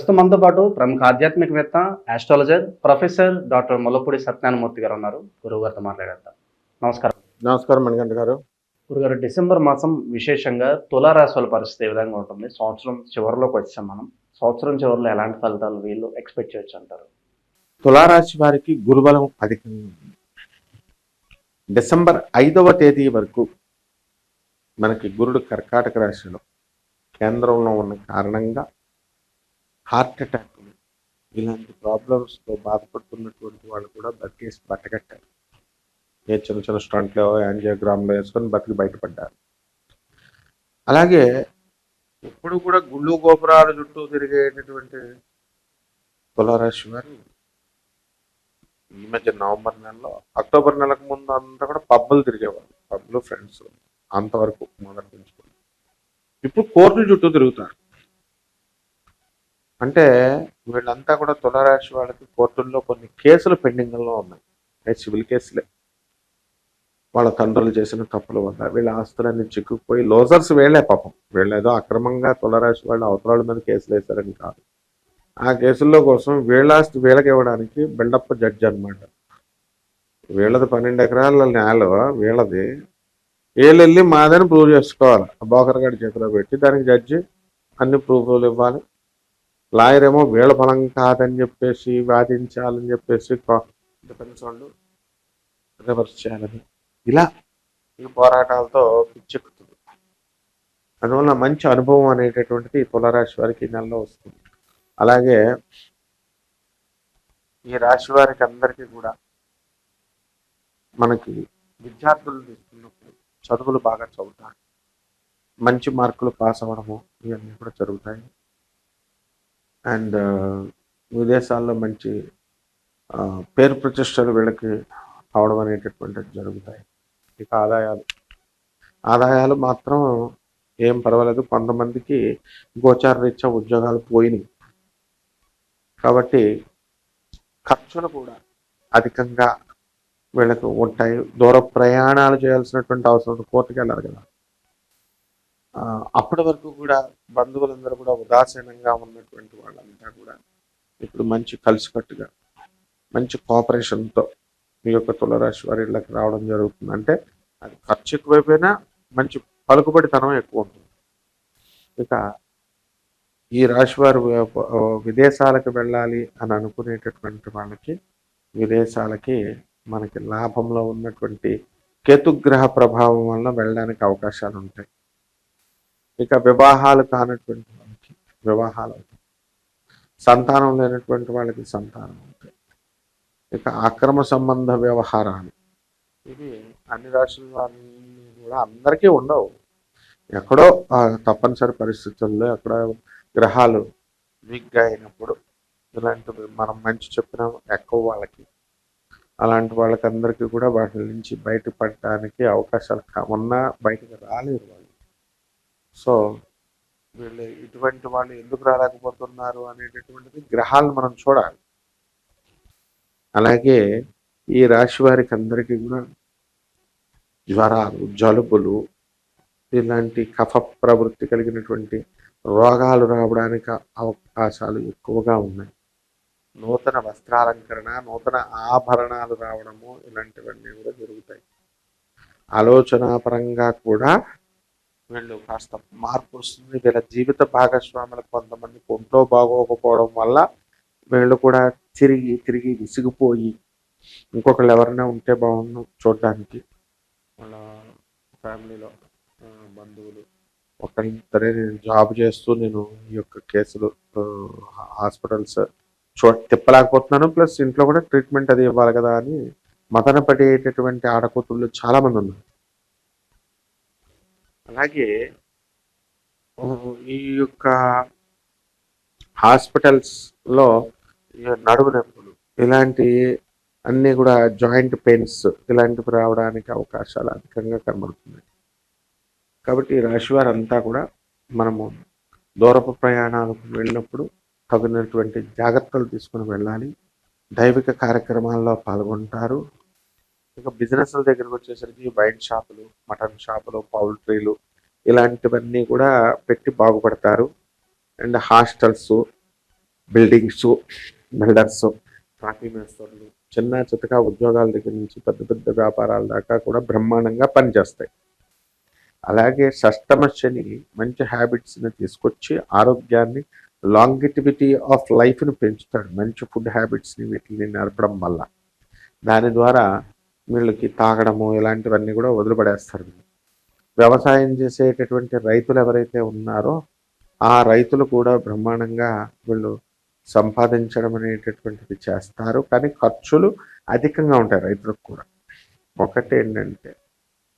ప్రస్తుతం మనతో పాటు ప్రముఖ ఆధ్యాత్మికవేత్త astrologer professor doctor Mullapudi Satyanarayanamurthy garu ఉన్నారు. గురువు గారితో మాట్లాడేద్దాం. నమస్కారం. నమస్కారం మణికంఠ గారు. గురుగారు డిసెంబర్ మాసం విశేషంగా తులారాశి వాళ్ళ పరిస్థితి ఏ విధంగా ఉంటుంది? సంవత్సరం చివరిలోకి వచ్చాం మనం. సంవత్సరం చివరిలో ఎలాంటి ఫలితాలు వీళ్ళు ఎక్స్పెక్ట్ చేయొచ్చు అంటారు? తులారాశి వారికి గురుబలం అధికంగా ఉంది. డిసెంబర్ ఐదవ తేదీ వరకు మనకి గురుడు కర్కాటక రాశిలో కేంద్రంలో ఉన్న కారణంగా హార్ట్ అటాక్లు ఇలాంటి ప్రాబ్లమ్స్తో బాధపడుతున్నటువంటి వాళ్ళు కూడా బతికేసి బట్టగట్టారు ఏ చిన్న చిన్న స్టంట్లో యాంజియోగ్రామ్లో వేసుకొని బతికి బయటపడ్డారు. అలాగే ఎప్పుడు కూడా గుళ్ళు గోపురాల చుట్టూ తిరిగేటటువంటి తులారాశి వారు ఈ మధ్య నవంబర్ నెలలో అక్టోబర్ నెలకు ముందు అంతా కూడా పబ్బులు తిరిగేవారు పబ్బులు ఫ్రెండ్స్ అంతవరకు మొదలు పెంచుకోండి ఇప్పుడు కోర్టుల చుట్టూ తిరుగుతారు. అంటే వీళ్ళంతా కూడా తులారాశి వాళ్ళకి కోర్టుల్లో కొన్ని కేసులు పెండింగ్లో ఉన్నాయి. అవి సివిల్ కేసులే. వాళ్ళ తండ్రులు చేసిన తప్పుల వల్ల వీళ్ళ ఆస్తులన్నీ చిక్కుకుపోయి లోజర్స్ వీళ్ళే పాపం. వీళ్ళేదో అక్రమంగా తులరాశి వాళ్ళు అవతరాల మీద కేసులు వేశారని కాదు. ఆ కేసుల్లో కోసం వీళ్ళ ఆస్తి వీళ్ళకి ఇవ్వడానికి బిల్డప్ జడ్జి అన్నమాట. వీళ్ళది పన్నెండు ఎకరాల నేల వీళ్ళది. వీళ్ళు వెళ్ళి మాదని ప్రూవ్ చేసుకోవాలి. బోకర్గాడి చేతిలో పెట్టి దానికి జడ్జి అన్ని ప్రూఫ్లు ఇవ్వాలి. లాయర్ ఏమో వీళ్ళ ఫలం కాదని చెప్పేసి వాదించాలని చెప్పేసి డిఫెన్స్ వాళ్ళు రివర్స్ చేయాలని. ఇలా ఈ పోరాటాలతో పిచ్చెక్కుతుంది. అందువల్ల మంచి అనుభవం అనేటటువంటిది తులరాశి వారికి ఈ నెలలో వస్తుంది. అలాగే ఈ రాశి వారికి అందరికీ కూడా మనకి విద్యార్థులు తీసుకున్నప్పుడు చదువులు బాగా చదువుతారు. మంచి మార్కులు పాస్ అవ్వడము ఇవన్నీ కూడా జరుగుతాయి. అండ్ విదేశాల్లో మంచి పేరు ప్రతిష్టలు వీళ్ళకి అవడం అనేటటువంటిది జరుగుతాయి. ఇక ఆదాయాలు. ఆదాయాలు మాత్రం ఏం పర్వాలేదు. కొంతమందికి గోచార రీత్యా ఉద్యోగాలు పోయినాయి. కాబట్టి ఖర్చులు కూడా అధికంగా వీళ్ళకు ఉంటాయి. దూర ప్రయాణాలు చేయాల్సినటువంటి అవసరం కోర్టుకు వెళ్ళాలి కదా. అప్పటి వరకు కూడా బంధువులందరూ కూడా ఉదాసీనంగా ఉన్నటువంటి వాళ్ళంతా కూడా ఇప్పుడు మంచి కలిసికట్టుగా మంచి కోఆపరేషన్తో మీ యొక్క తులరాశి వారి ఇళ్ళకి రావడం జరుగుతుంది. అంటే అది ఖర్చు ఎక్కువైపోయినా మంచి పలుకుబడితనం ఎక్కువ ఉంటుంది. ఇక ఈ రాశి వారు విదేశాలకు వెళ్ళాలి అని అనుకునేటటువంటి వాళ్ళకి విదేశాలకి మనకి లాభంలో ఉన్నటువంటి కేతుగ్రహ ప్రభావం వల్ల వెళ్ళడానికి అవకాశాలు ఉంటాయి ఇక వివాహాలు కానటువంటి వాళ్ళకి వివాహాలు అవుతాయి. సంతానం లేనటువంటి వాళ్ళకి సంతానం అవుతాయి. ఇక అక్రమ సంబంధ వ్యవహారాలు. ఇవి అన్ని రాష్ట్రాల వారిని కూడా అందరికీ ఉండవు. ఎక్కడో తప్పనిసరి పరిస్థితుల్లో ఎక్కడో గ్రహాలు వీక్గా అయినప్పుడు ఇలాంటివి మనం మంచి చెప్పిన ఎక్కువ వాళ్ళకి. అలాంటి వాళ్ళకి అందరికీ కూడా వాటి నుంచి బయటపడటానికి అవకాశాలు ఉన్నా బయటకు రాలేదు సో వీళ్ళు ఇటువంటి వాళ్ళు ఎందుకు రాలేకపోతున్నారు అనేటటువంటిది గ్రహాలను మనం చూడాలి. అలాగే ఈ రాశి వారికి అందరికీ కూడా జ్వరాలు జలుబులు ఇలాంటి కఫ ప్రవృత్తి కలిగినటువంటి రోగాలు రావడానికి అవకాశాలు ఎక్కువగా ఉన్నాయి. నూతన వస్త్రాలంకరణ నూతన ఆభరణాలు రావడము ఇలాంటివన్నీ కూడా జరుగుతాయి. ఆలోచన పరంగా కూడా వీళ్ళు కాస్త మార్పు వస్తుంది. వీళ్ళ జీవిత భాగస్వాములకు కొంతమంది ఒంట్లో బాగోకపోవడం వల్ల వీళ్ళు కూడా తిరిగి తిరిగి విసిగిపోయి ఇంకొకళ్ళు ఎవరైనా ఉంటే బాగుండు చూడడానికి. వాళ్ళ ఫ్యామిలీలో బంధువులు. ఒక్కరింతనే నేను జాబ్ చేస్తూ నేను ఈ యొక్క కేసులు హాస్పిటల్స్ చూ తిప్పలేకపోతున్నాను. ప్లస్ ఇంట్లో కూడా ట్రీట్మెంట్ అది ఇవ్వాలి కదా అని మదన పడేటటువంటి ఆడకూతుళ్ళు చాలామంది ఉన్నారు. అలాగే ఈ యొక్క హాస్పిటల్స్లో ఈ నడుము నొప్పులు ఇలాంటి అన్నీ కూడా జాయింట్ పెయిన్స్ ఇలాంటివి రావడానికి అవకాశాలు అధికంగా కనబడుతున్నాయి. కాబట్టి రాశివారు అంతా కూడా మనము దూరపు ప్రయాణాలకు వెళ్ళినప్పుడు తగినటువంటి జాగ్రత్తలు తీసుకుని వెళ్ళాలి. దైవిక కార్యక్రమాల్లో పాల్గొంటారు. ఇక బిజినెస్ల దగ్గరకు వచ్చేసరికి వైన్ షాపులు మటన్ షాపులు పౌల్ట్రీలు ఇలాంటివన్నీ కూడా పెట్టి బాగుపడతారు. And hostels buildings builders coffee మేస్తర్లు చిన్న చితక ఉద్యోగాల దగ్గర నుంచి పెద్ద పెద్ద వ్యాపారాల దాకా కూడా బ్రహ్మాండంగా పనిచేస్తాయి. అలాగే షష్టమ శని మంచి హ్యాబిట్స్ని తీసుకొచ్చి ఆరోగ్యాన్ని లాంగిటివిటీ ఆఫ్ లైఫ్ని పెంచుతాడు. మంచి ఫుడ్ హ్యాబిట్స్ని వీటిని నడపడం వల్ల. దాని ద్వారా వీళ్ళకి తాగడము ఇలాంటివన్నీ కూడా వదిలిపడేస్తారు. వ్యవసాయం చేసేటటువంటి రైతులు ఎవరైతే ఉన్నారో ఆ రైతులు కూడా బ్రహ్మాండంగా వీళ్ళు సంపాదించడం అనేటటువంటిది చేస్తారు. కానీ ఖర్చులు అధికంగా ఉంటాయి రైతులకు కూడా. ఒకటి ఏంటంటే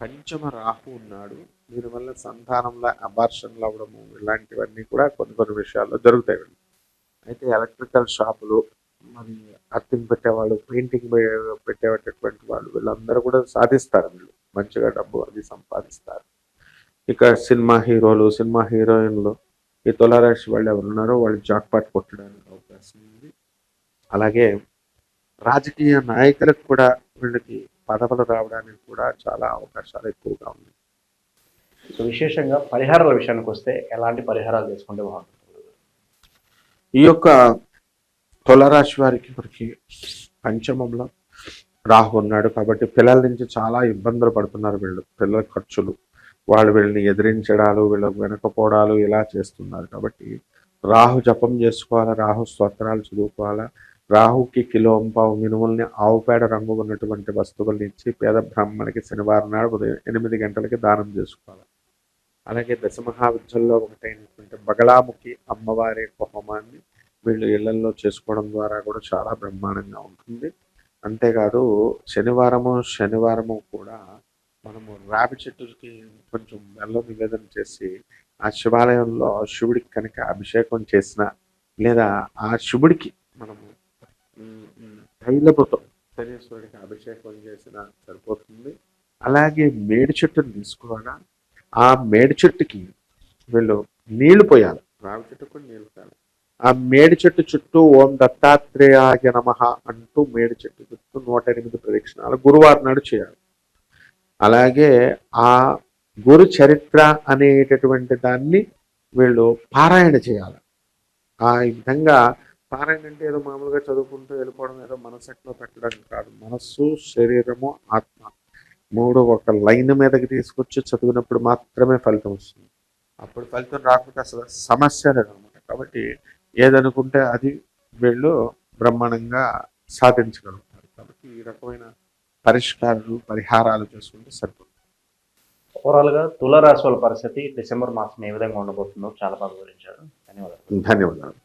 పంచమ రాహు ఉన్నాడు దీనివల్ల సంతానంలో అబార్షన్లు అవ్వడము ఇలాంటివన్నీ కూడా కొన్ని కొన్ని విషయాల్లో జరుగుతాయి. అయితే ఎలక్ట్రికల్ షాపులు మరి అర్థింగ్ పెట్టేవాళ్ళు పెయింటింగ్ పెట్టేటటువంటి వాళ్ళు వీళ్ళందరూ కూడా సాధిస్తారు వీళ్ళు. మంచిగా డబ్బు అది సంపాదిస్తారు. ఇక సినిమా హీరోలు సినిమా హీరోయిన్లు ఈ తులారాశి వాళ్ళు ఎవరు ఉన్నారో వాళ్ళు జాక్పాట్ కొట్టడానికి అవకాశం ఉంది. అలాగే రాజకీయ నాయకులకు కూడా వీళ్ళకి పదవులు రావడానికి కూడా చాలా అవకాశాలు ఎక్కువగా ఉన్నాయి. సో విశేషంగా పరిహారాల విషయానికి వస్తే ఎలాంటి పరిహారాలు చేసుకుంటే బాగుంటుంది? ఈ యొక్క తులరాశి వారికి మనకి పంచమంలో రాహు ఉన్నాడు కాబట్టి పిల్లల నుంచి చాలా ఇబ్బందులు పడుతున్నారు వీళ్ళు. పిల్లల ఖర్చులు. వాళ్ళు వీళ్ళని ఎదిరించడాలు వీళ్ళకి వెనకపోవడాలు ఇలా చేస్తున్నారు కాబట్టి రాహు జపం చేసుకోవాలా? రాహు స్తోత్రాలు చదువుకోవాలా? రాహుకి కిలో పావు మినుముల్ని ఆవుపేడ రంగు ఉన్నటువంటి వస్తువుల్ని ఇచ్చి పేద బ్రాహ్మణికి శనివారం నాడు ఉదయం ఎనిమిది గంటలకి దానం చేసుకోవాలి? అలాగే దశమహావిద్యల్లో ఒకటైనటువంటి బగళాముఖి అమ్మవారి యొక్క హోమాన్ని వీళ్ళు ఇళ్ళలో చేసుకోవడం ద్వారా కూడా చాలా బ్రహ్మాండంగా ఉంటుంది. అంతేకాదు శనివారము శనివారము కూడా మనము రావి చెట్టుకి కొంచెం బెల్లం నివేదన చేసి ఆ శివాలయంలో శివుడికి కనుక అభిషేకం చేసిన లేదా ఆ శివుడికి మనము తైలపుతో శనీశ్వరుడికి అభిషేకం చేసిన సరిపోతుంది. అలాగే మేడి చెట్టును తీసుకోవాలా? ఆ మేడి చెట్టుకి వీళ్ళు నీళ్ళు పోయాలి. రావి చెట్టుకు నీళ్ళు పోయాలి. ఆ మేడి చెట్టు చుట్టూ ఓం దత్తాత్రేయాయ నమ అంటూ మేడి చెట్టు చుట్టూ నూట ఎనిమిది ప్రదక్షిణాలు గురువారం నాడు చేయాలి. అలాగే ఆ గురు చరిత్ర అనేటటువంటి దాన్ని వీళ్ళు పారాయణ చేయాలి. ఆ విధంగా పారాయణ అంటే ఏదో మామూలుగా చదువుకుంటూ వెళ్ళిపోవడం ఏదో మనసెట్లో పెట్టడం కాదు. మనస్సు శరీరము ఆత్మ మూడు ఒక లైన్ మీదకి తీసుకొచ్చి చదివినప్పుడు మాత్రమే ఫలితం వస్తుంది. అప్పుడు ఫలితం రాకపోతే అసలు సమస్య లేదనమాట. కాబట్టి ఏదనుకుంటే అది వీళ్ళు బ్రహ్మాండంగా సాధించగలుగుతారు. కాబట్టి ఈ రకమైన పరిష్కారాలు పరిహారాలు చేసుకుంటే సరిపోతుంది. ఓవరాల్గా తులారాశి వాళ్ళ పరిస్థితి డిసెంబర్ మాసం ఏ విధంగా ఉండబోతుందో చాలా బాగా వివరించారు. ధన్యవాదాలు. ధన్యవాదాలు.